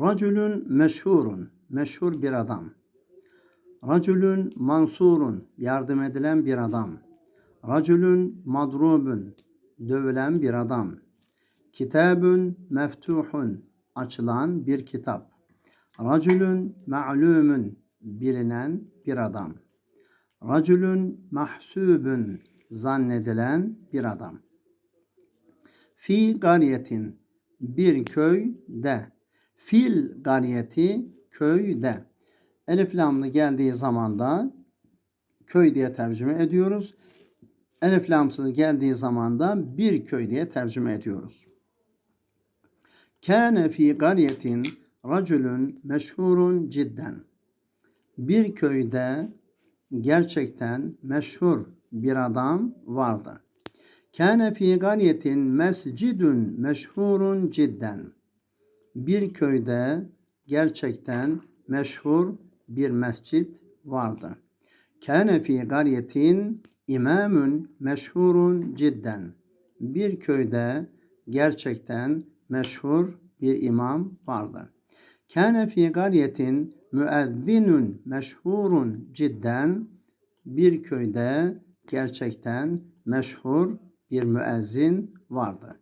Racülün meşhurun, meşhur bir adam. Racülün mansurun, yardım edilen bir adam. Racülün madrubun, dövülen bir adam. Kitabun meftuhun, açılan bir kitap. Racülün ma'lumun, bilinen bir adam. Racülün mahsubun, zannedilen bir adam. Fi gariyetin, bir köyde. Fil gariyeti, köyde. Elif lamlı geldiği zaman da köy diye tercüme ediyoruz. Elif lamsız geldiği zaman da bir köy diye tercüme ediyoruz. Kâne fi gariyetin racülün meşhurun cidden. Bir köyde gerçekten meşhur bir adam vardı. Kâne fi gariyetin mescidun meşhurun cidden. Bir köyde gerçekten meşhur bir mescit vardı. Kâne fi gariyetin imamun meşhurun cidden. Bir köyde gerçekten meşhur bir imam vardı. Kâne fi gariyetin müezzinun meşhurun cidden. Bir köyde gerçekten meşhur bir müezzin vardı.